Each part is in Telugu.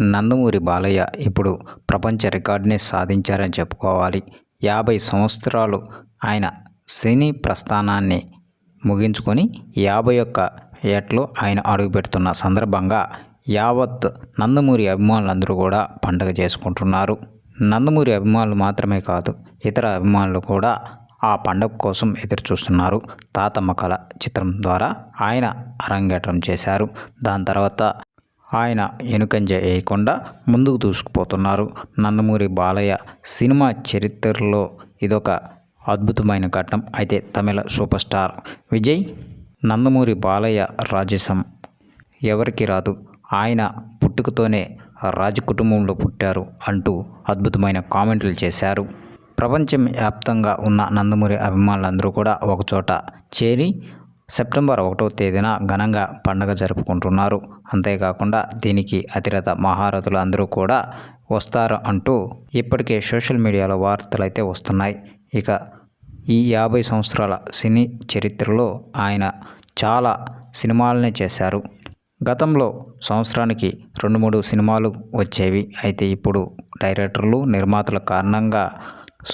నందమూరి బాలయ్య ఇప్పుడు ప్రపంచ రికార్డుని సాధించారని చెప్పుకోవాలి. యాభై సంవత్సరాలు ఆయన సినీ ప్రస్థానాన్ని ముగించుకొని యాభై ఒక్క ఏట్లో ఆయన అడుగుపెడుతున్న సందర్భంగా యావత్ నందమూరి అభిమానులందరూ కూడా పండగ చేసుకుంటున్నారు. నందమూరి అభిమానులు మాత్రమే కాదు ఇతర అభిమానులు కూడా ఆ పండగ కోసం ఎదురు చూస్తున్నారు తాతమ్మ కళ చిత్రం ద్వారా ఆయన అరంగేట్రం చేశారు. దాని తర్వాత ఆయన ఎనుకంజ వేయకుండా ముందుకు దూసుకుపోతున్నారు. నందమూరి బాలయ్య సినిమా చరిత్రలో ఇదొక అద్భుతమైన ఘట్టం. అయితే తమిళ సూపర్ స్టార్ విజయ్ నందమూరి బాలయ్య రాజసం ఎవరికి రాదు? ఆయన పుట్టుకతోనే రాజు కుటుంబంలో పుట్టారు అంటూ అద్భుతమైన కామెంట్లు చేశారు. ప్రపంచం వ్యాప్తంగా ఉన్న నందమూరి అభిమానులందరూ కూడా ఒకచోట చేరి సెప్టెంబర్ ఒకటో తేదీన ఘనంగా పండగ జరుపుకుంటున్నారు. అంతేకాకుండా దీనికి అతిరథ మహారథులు అందరూ కూడా వస్తారు అంటూ ఇప్పటికే సోషల్ మీడియాలో వార్తలు అయితే వస్తున్నాయి. ఇక ఈ యాభై సంవత్సరాల సినీ చరిత్రలో ఆయన చాలా సినిమాలనే చేశారు. గతంలో సంవత్సరానికి రెండు మూడు సినిమాలు వచ్చేవి. అయితే ఇప్పుడు డైరెక్టర్లు నిర్మాతల కారణంగా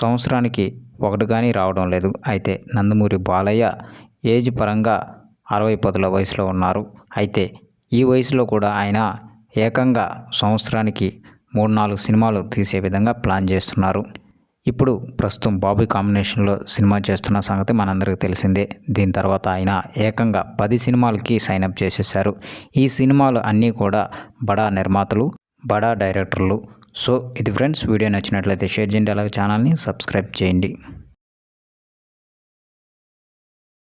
సంవత్సరానికి ఒకటి కానీ రావడం లేదు. అయితే నందమూరి బాలయ్య ఏజ్ పరంగా అరవై పదుల వయసులో ఉన్నారు. అయితే ఈ వయసులో కూడా ఆయన ఏకంగా సంవత్సరానికి మూడు నాలుగు సినిమాలు తీసే విధంగా ప్లాన్ చేస్తున్నారు. ఇప్పుడు ప్రస్తుతం బాబీ కాంబినేషన్లో సినిమా చేస్తున్న సంగతి మనందరికీ తెలిసిందే. దీని తర్వాత ఆయన ఏకంగా పది సినిమాలకి సైన్అప్ చేసేసారు ఈ సినిమాలు అన్నీ కూడా బడా నిర్మాతలు బడా డైరెక్టర్లు. సో ఇది ఫ్రెండ్స్ వీడియో నచ్చినట్లయితే షేర్ చేయండి. అలాగే ఛానల్ని సబ్స్క్రైబ్ చేయండి.